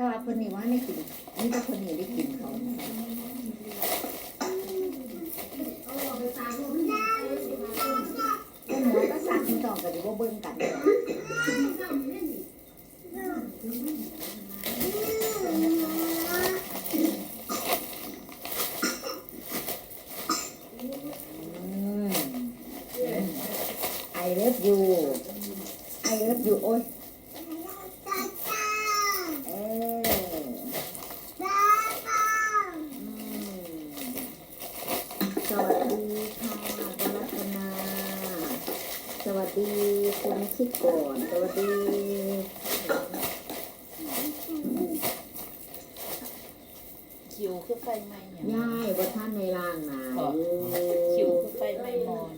แต่ว่าคนนี้ว่าไม่กินนี่แต่คนนี้ได้กินเขาแต่หมูก็สั่งต่อกันดีว่าเบิ้งกัน ไอเลิฟยูไอเลิฟยูโอ้ยเอออืมสวัสดีค่ะคุณรัตนา สวัส ดีคุณชิกก่อนสวัสดีคิวคือไฟไหม้เนี่ยย่ายว่าท่านในร่างหนาคิวคือไฟไหม้หมอน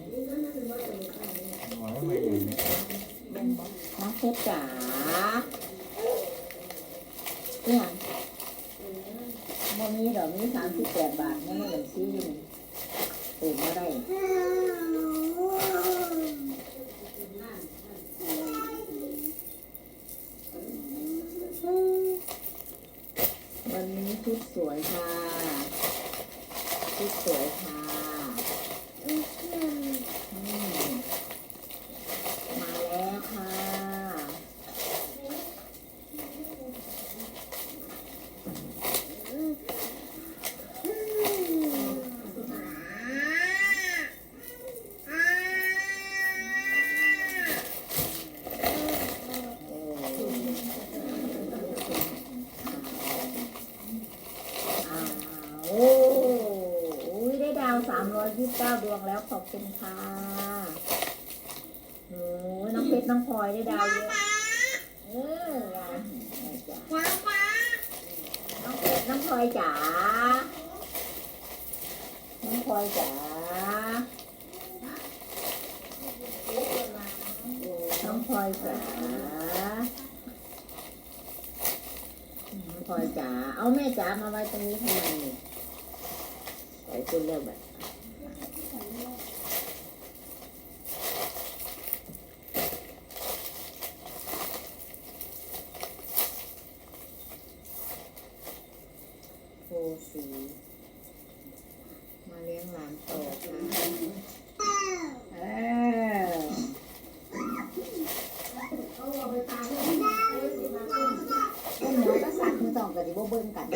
หมอไมอย่างนี้เป็นบอกน้องเพชรจ๋าเนี่ยโมมีดอกมีสามสิบแปดบาทไม่เหมือนซี่นี่ตื่นมาได้ วันนี้ชุดสวยค่ะชุดสวยค่ะอืมมาแล้วค่ะ อ่าโอ้อุ้ยได้ดาวสาม ร้อยยี่สิบเก้าดวงแล้วขอบคุณค่ะโอ้ยน้องเพชรน้องพลอยได้ดาวเยอะเออจ้ะน้องเพชรน้องพลอยจ๋า น้องพลอยจ๋า น้องพลอยจ๋าพลอยจ๋า เอาแม่จ๋ามาไว้ตรงนี้ทำไมเนี่ยใส่คุณเร็วแบบโพ สี มาเลี้ยงหลานต่อค่ะเออก็หนูก็สั่งมือสองกันดิว่าเบิ้งกัน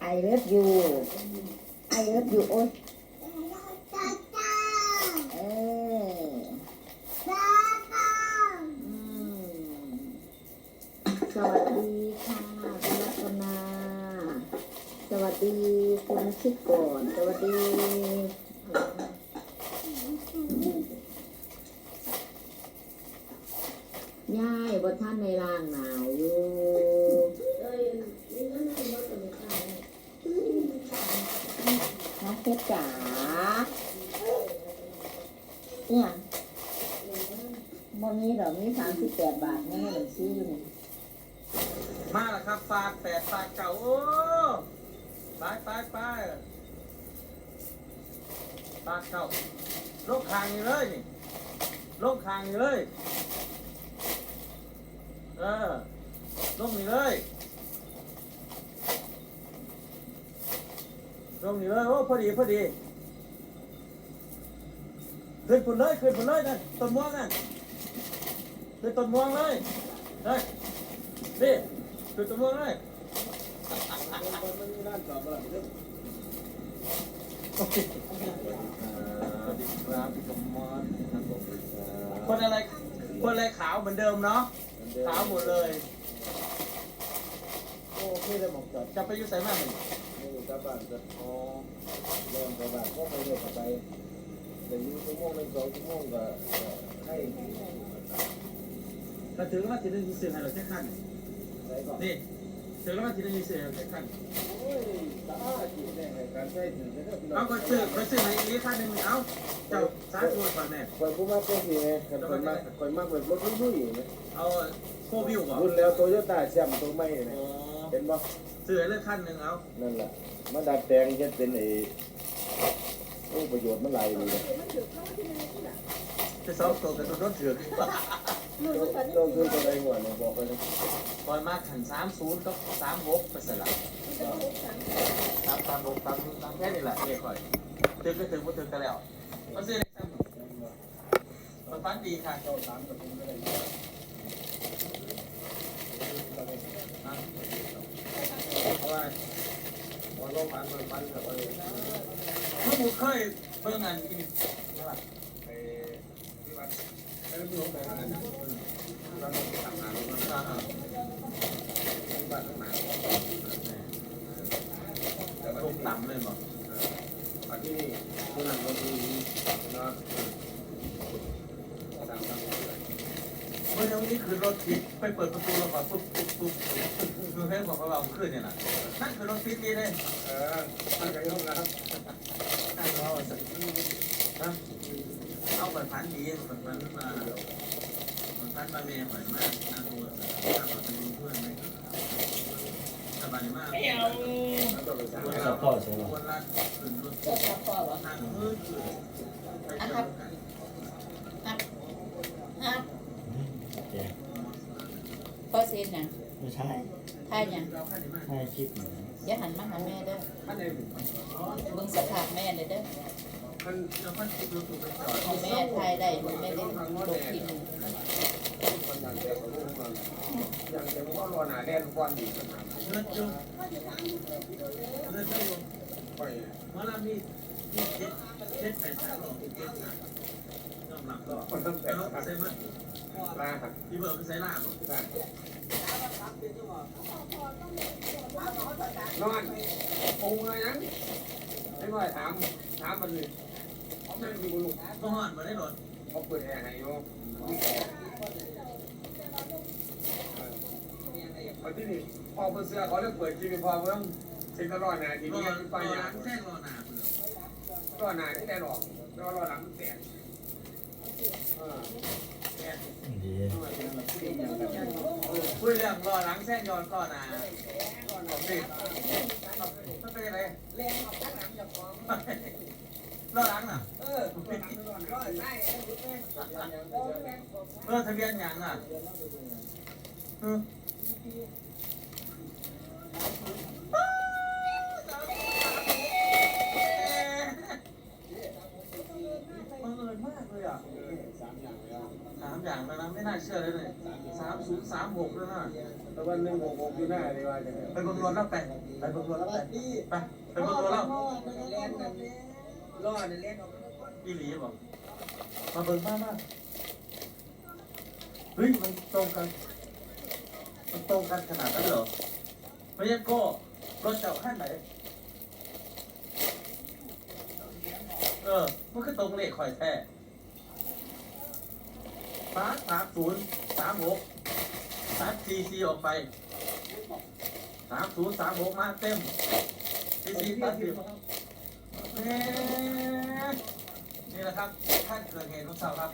ไอเลิฟยูไอเลิฟยูโอ้ยเอออืมสวัสดีค่ะคุณรัตนา สวัสดี คุณชิดก่อนสวัสดีย่ายบนท่านในร่างหนาวอยู่น้องเพชรจ๋าเนี่ยโมมีดอมีสามสิบแปดบาทไม่เหมือนซี่นี่มาแล้วครับฝากแปดฝากเก่าโอ้ ไปไปไปฝากเก่าลงคางนี่เลยนี่ลงคางนี่เลยเออลงนี่เลยลงนี่เลยโอ้พอดีพอดีขึ้นผุนเลยขึ้นผุนเลยนั่นต้นม่วงนั่นขึ้นต้นม่วงเลยเฮ้ยนี่ขึ้นต้นม่วงเลย คสวัสดีครับพี่กมลครับผมคนอะไร คนอะไรขาวเหมือนเดิมเนาะ ขาวหมดเลย โอ้พี่เลยบอกจอดจะไปอยุ่ใส่มากเลยไม่อยู่กับบ้านจะอ๋อเริ่มไปบ้านก็ไปเรื่อยไปแต่อยู่ชั่วโมงหนึ่งสองชั่วโมงก็ให้แต่ถึงว่าทีนึงยีเสือให้เราแค่ขั้นไหน ก่อนนี่ถึงแล้วว่าทีนึงยีเสือให้เราแค่ขั้นโอ้ยตาการใช้ถือจะได้พี่น้เอาก็ซื้อก็ซื้อให้อีกขั้นหนึ่งเอาเจ้าสาธุก่อนแน่คอยผู้มากเป็นที่ไงคอยมากคอยมากเหมือนรถรุ่นรุ่นอยู่นะเอาโควิวบ่อนรุ่นแล้วโตโยต้าแชมป์ตัวใหม่นะอ๋อเห็นบ่ซื้อเลือกขั้นหนึ่งเอานั่นแหละมาดัดแปลงเฮ็ดเป็นไอ้โอ้ประโยชน์มันหลายเลยจะสองตัวกับตัวรถถือก ต้องซื้อตัวใดหัวเนี่ยบอกไปเลยคอยมากขันสามศูนย์ก็สามหกไปสลับสามสามหกสามสามแค่นี้แหละเอ้คอยถึงก็ถึงก็ถึงกันแล้วมาซื้อเลยครับมันฟันดีค่ะเจ้าสามกับผมก็ได้เพราะว่าวันลงพันมันพันกับไปเมื่อผมเคยเบิ่งงานกิน ไปที่วัดไปเรื่องของแต่ ละนั่นเราต้องทำงานลงมาอ่าที่บ้านทั้งหนาๆแต่ถูกต่ำเลยบอกอันที่นี่ผู้นคนนี้เนาะตามตามเมื่อเช้านี้คือรถติดไปเปิดประตูแล้วก็ปุ๊บปุ๊บปุ๊บคือเพลงของเราขึ้นเนี่ยนะนั่นคือรถติดนี่เลยเออมันก็ยกนะครับนั่นเราสินะ เอาไปพันดีมันมันมามันพันมาเมย์หอยมากน่าดูน่าขอจะดูเพื่อนไหมสบายมากไม่เอาแล้วก็ไปสร้างคนครับคนละขึ้นรถเจ้าพ่อพ่อวะนั่งมืดขึ้นไปเจอกันฮับฮับแจกพ่อเซ็นนะไม่ใช่ทายยังใช่คลิปเหมือนอย่าหันมาหาแม่เด้อเบิ่งสภาพแม่เลยเด้อ เราขั้นติดไปจอดของแม่ทยได้ไม่ได้ลงพินทางแต่ก็รู้มันอย่างเดียวว่ารอหนาแดนก้อนดีขนาดเลือดจุ่มเลือดจุ่มไปเมื่อเรามีเจ็ดเจ็ดแปดสามหกเจ็ดนะยอมรับก็คนตั้งแต่แต่ครับใส่มันลาครับที่เบิร์ดใส่ล่าบ่นอนปูไงนั้นไม่ว่าถามถามมันเลย นั่งอยู่ลูกก็หอนมาได้หลดเขาเปิดแอร์ให้โยพอที่นี่พอเพื่อเสื้อเขาเลยเปิดกินพอเพิ่มเช็คตลอดนะทีนี้ไปรอยาแท่งรอหนาเพื่อรอหนาที่ได้หรอกรอรอหลังแตกเออดีคุยเรื่องรอหลังแท่งย้อนก่อนนะบอกสิมันเป็นอะไรรอหลังน่ะเออรอได้ เออทะเบียนหยังอะเออบังเอิญมากเลยอะสามอย่างแล้วนะไม่น่าเชื่อเลยเลยสามศูนย์สามหกแล้วนะแต่วันหนึ่งหกหกอยู่หน้าเลยว่าจะไปบิ่งรถแล้วไปไปบิ่งรถแล้วไปไปไปบิ่งรถแล้วรอดเล่นอี หลีบอกมาเบิ่งมากมากเฮ้ยมันตรงกัน มันตรงกันขนาดนั้นเหรอไม่ใช่ก็รถเจ้าขั้นไหน เออ มันก็ตรงเลขคอยแท้สามสามศูนย์สามหกสามซีซีออกไปสามศูนย์สามหกมาเต็มซีซีตัดสิบแหม นี่แหละครับท่านเกิดเหตุของเสาครับ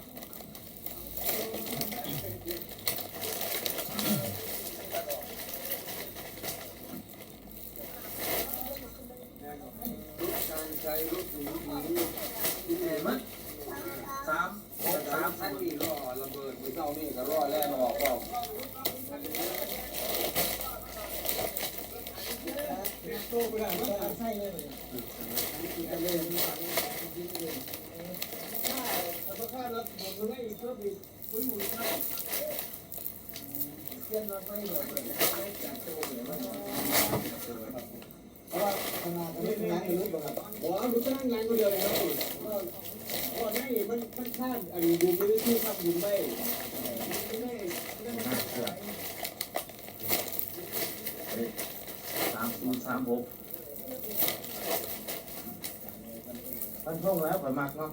การใช้ลูกหนูหนู เห็นไหมสามหก สา สาม ม ท่าน ศูนย์ นี่รอระเบิดมือเจ้านี่ก็รอแล่นออกก็ตู้ไปได้ไม่ใช่เลยจะเล่นถ้าข้าเราผมไม่ชอบดีคุยมือข้าเส้นเราไม่เหมือนไม่จับตัวเหมือนมัน เพราะว่าทำงานกันไม่งานรู้ป่ะครับอ๋อรู้จ้งงานก็เดียวเลยครับว่าว่านี่มันมันข้ามอันดูไม่ได้ที่ทำดูไม่ไม่ได้ไม่สามศูนย์สามหกมันท่องแล้วข่อยมักเนาะ